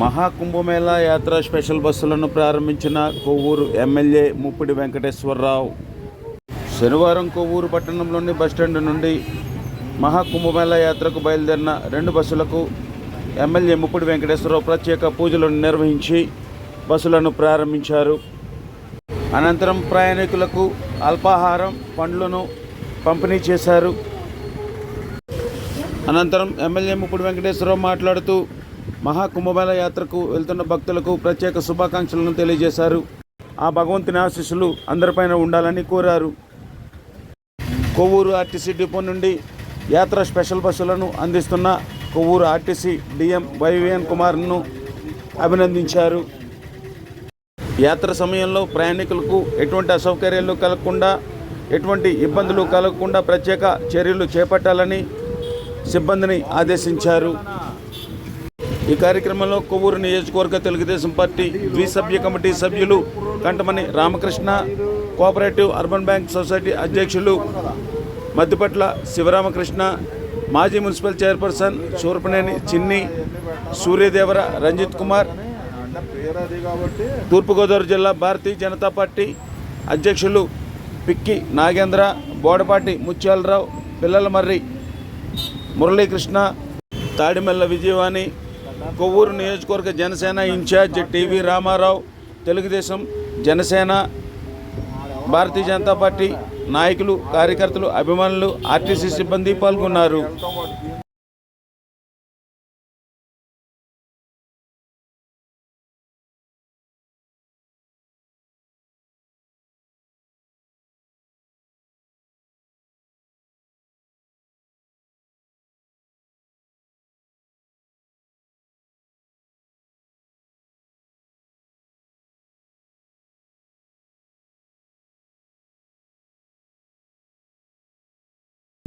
మహాకుంభమేళా యాత్ర స్పెషల్ బస్సులను ప్రారంభించిన కొవ్వూరు ఎమ్మెల్యే ముప్పిడి వెంకటేశ్వరరావు. శనివారం కొవ్వూరు పట్టణంలోని బస్టాండ్ నుండి మహాకుంభమేళా యాత్రకు బయలుదేరిన రెండు బస్సులకు ఎమ్మెల్యే ముప్పిడి వెంకటేశ్వరరావు ప్రత్యేక పూజలను నిర్వహించి బస్సులను ప్రారంభించారు. అనంతరం ప్రయాణికులకు అల్పాహారం పండ్లను పంపిణీ చేశారు. అనంతరం ఎమ్మెల్యే ముప్పుడు వెంకటేశ్వరరావు మాట్లాడుతూ మహాకుంభమేళ యాత్రకు వెళ్తున్న భక్తులకు ప్రత్యేక శుభాకాంక్షలను తెలియజేశారు. ఆ భగవంతుని ఆశీస్సులు అందరిపైన ఉండాలని కోరారు. కొవ్వూరు ఆర్టీసీ డిపో నుండి యాత్ర స్పెషల్ బస్సులను అందిస్తున్న కొవ్వూరు ఆర్టీసీ డిఎం వైవిఎన్ కుమార్ను అభినందించారు. యాత్ర సమయంలో ప్రయాణికులకు ఎటువంటి అసౌకర్యాలు కలగకుండా ఎటువంటి ఇబ్బందులు కలగకుండా ప్రత్యేక చర్యలు చేపట్టాలని సిబ్బందిని ఆదేశించారు. ఈ కార్యక్రమంలో కొవ్వూరు నియోజకవర్గ తెలుగుదేశం పార్టీ ద్విసభ్య కమిటీ సభ్యులు Kantamani Ramakrishna cooperative urban bank society అధ్యక్షులు మద్దిపట్ల శివరామకృష్ణ మాజీ మున్సిపల్ చైర్పర్సన్ సూర్పనేని చిన్ని సూర్యదేవర రంజిత్ కుమార్ తూర్పుగోదావరి జిల్లా భారతీయ జనతా పార్టీ అధ్యక్షులు పిక్కి నాగేంద్ర బోడపాటి ముత్యాలరావు పిల్లల మర్రి మురళీకృష్ణ తాడిమెల్ల విజయవాణి కొవ్వూరు నియోజకవర్గ Janasena incharge TV Ramarao Telugu Desam Janasena Bharatiya Janata Party నాయకులు కార్యకర్తలు అభిమానులు ఆర్టీసీ సిబ్బంది పాల్గొన్నారు.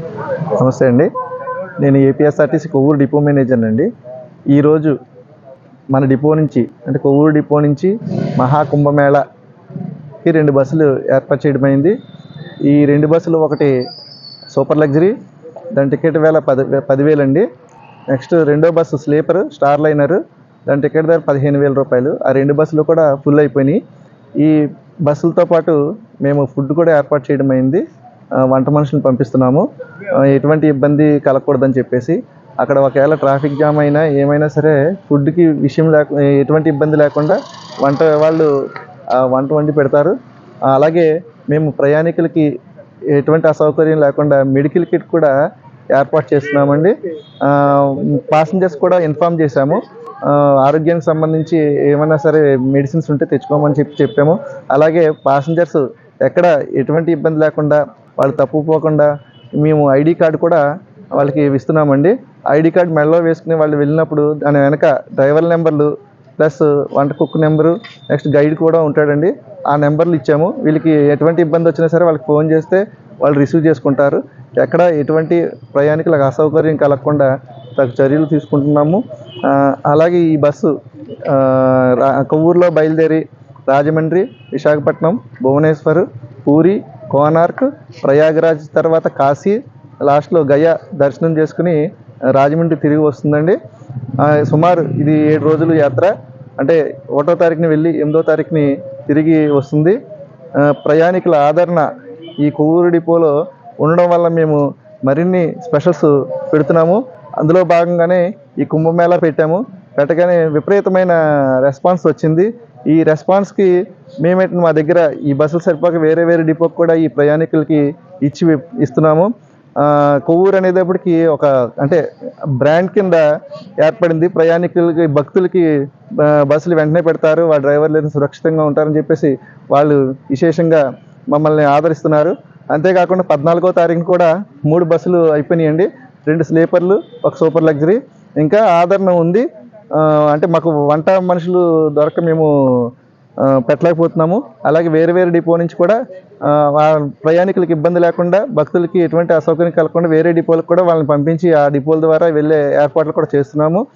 నమస్తే అండి. నేను ఏపీఎస్ఆర్టీసీ కొవ్వూరు డిపో మేనేజర్ అండి. ఈరోజు మన డిపో నుంచి అంటే కొవ్వూరు డిపో నుంచి మహాకుంభమేళకి రెండు బస్సులు ఏర్పాటు చేయడమైంది ఈ రెండు బస్సులు ఒకటి సూపర్ లగ్జరీ దాని టికెట్ వేల పది పదివేలు అండి. నెక్స్ట్ రెండో బస్సు స్లీపర్ స్టార్ లైనరు దాని టికెట్ ధర పదిహేను వేల రూపాయలు. ఆ రెండు బస్సులు కూడా ఫుల్ అయిపోయినాయి. ఈ బస్సులతో పాటు మేము ఫుడ్ కూడా ఏర్పాటు చేయడం అయింది. వంట మనుషులను పంపిస్తున్నాము. ఎటువంటి ఇబ్బంది కలగకూడదని చెప్పేసి అక్కడ ఒకవేళ ట్రాఫిక్ జామ్ అయినా ఏమైనా సరే ఫుడ్కి విషయం లేక ఎటువంటి ఇబ్బంది లేకుండా వంట వాళ్ళు వంట వండి పెడతారు. అలాగే మేము ప్రయాణికులకి ఎటువంటి అసౌకర్యం లేకుండా మెడికల్ కిట్ కూడా ఏర్పాటు చేస్తున్నామండి. పాసెంజర్స్ కూడా ఇన్ఫామ్ చేశాము. ఆరోగ్యానికి సంబంధించి ఏమైనా సరే మెడిసిన్స్ ఉంటే తెచ్చుకోమని చెప్పి చెప్పాము. అలాగే పాసెంజర్స్ ఎక్కడ ఎటువంటి ఇబ్బంది లేకుండా వాళ్ళు తప్పు పోకుండా మేము ఐడి కార్డు కూడా వాళ్ళకి ఇస్తున్నామండి. ఐడి కార్డు మెడలో వేసుకుని వాళ్ళు వెళ్ళినప్పుడు దాని వెనక డ్రైవర్ నెంబర్లు ప్లస్ వంట కుక్ నెంబరు నెక్స్ట్ గైడ్ కూడా ఉంటాడండి. ఆ నెంబర్లు ఇచ్చాము. వీళ్ళకి ఎటువంటి ఇబ్బంది వచ్చినా సరే వాళ్ళకి ఫోన్ చేస్తే వాళ్ళు రిసీవ్ చేసుకుంటారు. ఎక్కడ ఎటువంటి ప్రయాణికులకు అసౌకర్యం కలగకుండా తగు చర్యలు తీసుకుంటున్నాము. అలాగే ఈ బస్సు కొవ్వూరులో బయలుదేరి రాజమండ్రి విశాఖపట్నం భువనేశ్వర్ పూరి కోనార్క్ ప్రయాగరాజ్ తర్వాత కాశీ లాస్ట్లో గయా దర్శనం చేసుకుని రాజమండ్రి తిరిగి వస్తుందండి. సుమారు ఇది ఏడు రోజులు యాత్ర. అంటే ఒకటో తారీఖుని వెళ్ళి ఎనిమిదో తారీఖుని తిరిగి వస్తుంది. ప్రయాణికుల ఆదరణ ఈ కొవ్వూరు డిపోలో ఉండడం వల్ల మేము మరిన్ని స్పెషల్స్ పెడుతున్నాము. అందులో భాగంగానే ఈ కుంభమేళా పెట్టాము. పెట్టగానే విపరీతమైన రెస్పాన్స్ వచ్చింది. ఈ రెస్పాన్స్కి మేమేంటి మా దగ్గర ఈ బస్సులు సరిపోక వేరే వేరే డిపోకి కూడా ఈ ప్రయాణికులకి ఇచ్చి ఇస్తున్నాము. కొవ్వూరు అనేటప్పటికి ఒక అంటే బ్రాండ్ కింద ఏర్పడింది. ప్రయాణికులకి భక్తులకి బస్సులు వెంటనే పెడతారు. వాళ్ళ డ్రైవర్లు సురక్షితంగా ఉంటారని చెప్పేసి వాళ్ళు విశేషంగా మమ్మల్ని ఆదరిస్తున్నారు. అంతేకాకుండా పద్నాలుగో తారీఖు కూడా మూడు బస్సులు అయిపోయినాయండి. రెండు స్లీపర్లు ఒక సూపర్ లగ్జరీ. ఇంకా ఆదరణ ఉంది. అంటే మాకు వంట మనుషులు దొరక మేము పెట్టలేకపోతున్నాము. అలాగే వేరే వేరే డిపో నుంచి కూడా వా- ప్రయాణికులకు ఇబ్బంది లేకుండా భక్తులకి ఎటువంటి అసౌకర్యం కలగకుండా వేరే డిపోలకు కూడా వాళ్ళని పంపించి ఆ డిపోల ద్వారా వెళ్ళే ఏర్పాట్లు కూడా చేస్తున్నాము.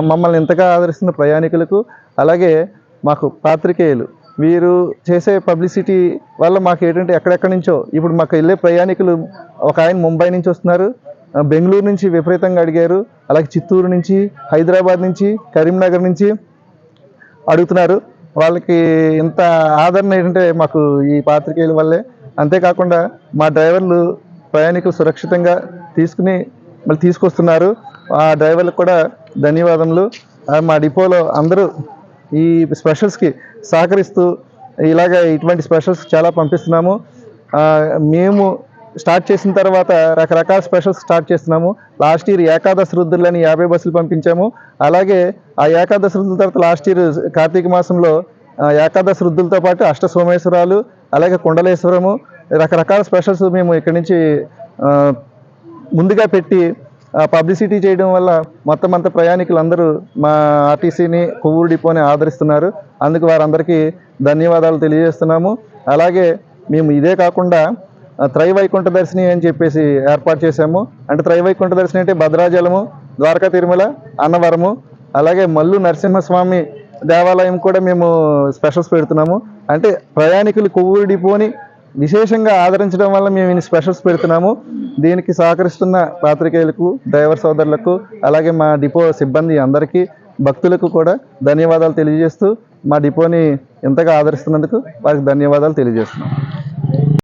మమ్మల్ని ఇంతగా ఆదరిస్తున్న ప్రయాణికులకు అలాగే మాకు పాత్రికేయులు వీరు చేసే పబ్లిసిటీ వల్ల మాకు ఏంటంటే ఎక్కడెక్కడి నుంచో ఇప్పుడు మాకు వెళ్ళే ప్రయాణికులు ఒక ఆయన ముంబై నుంచి వస్తున్నారు బెంగళూరు నుంచి విపరీతంగా అడిగారు అలాగే చిత్తూరు నుంచి హైదరాబాద్ నుంచి కరీంనగర్ నుంచి అడుగుతున్నారు. వాళ్ళకి ఇంత ఆదరణ ఏంటంటే మాకు ఈ పాత్రికేయుల వల్లే. అంతేకాకుండా మా డ్రైవర్లు ప్రయాణికులు సురక్షితంగా తీసుకుని మళ్ళీ తీసుకొస్తున్నారు. ఆ డ్రైవర్లకు కూడా ధన్యవాదములు. మా డిపోలో అందరూ ఈ స్పెషల్స్కి సహకరిస్తూ ఇలాగ ఇటువంటి స్పెషల్స్ చాలా పంపిస్తున్నాము. మేము స్టార్ట్ చేసిన తర్వాత రకరకాల స్పెషల్స్ స్టార్ట్ చేస్తున్నాము. లాస్ట్ ఇయర్ ఏకాదశి రుద్రులని యాభై బస్సులు పంపించాము. అలాగే ఆ ఏకాదశి రుద్రుల తర్వాత లాస్ట్ ఇయర్ కార్తీక మాసంలో ఏకాదశ ఏకాదశి రుద్రులతో పాటు అష్ట సోమేశ్వరాలు అలాగే కుండలేశ్వరము రకరకాల స్పెషల్స్ మేము ఇక్కడి నుంచి ముందుగా పెట్టి పబ్లిసిటీ చేయడం వల్ల మొత్తం అంత ప్రయాణికులందరూ మా ఆర్టీసీని కొవ్వూరు డిపోని ఆదరిస్తున్నారు. అందుకు వారందరికీ ధన్యవాదాలు తెలియజేస్తున్నాము. అలాగే మేము ఇదే కాకుండా త్రైవైకుంఠ దర్శిని అని చెప్పేసి ఏర్పాటు చేశాము. అంటే త్రైవైకుంఠ దర్శిని అంటే భద్రాజలము ద్వారకా తిరుమల అన్నవరము అలాగే మల్లు నరసింహస్వామి దేవాలయం కూడా మేము స్పెషల్స్ పెడుతున్నాము. అంటే ప్రయాణికులు కొవ్వూరు డిపోని విశేషంగా ఆదరించడం వల్ల మేము ఇన్ని స్పెషల్స్ పెడుతున్నాము. దీనికి సహకరిస్తున్న పాత్రికేయులకు డ్రైవర్ సోదరులకు అలాగే మా డిపో సిబ్బంది అందరికీ భక్తులకు కూడా ధన్యవాదాలు తెలియజేస్తూ మా డిపోని ఎంతగా ఆదరిస్తున్నందుకు వారికి ధన్యవాదాలు తెలియజేస్తున్నాం.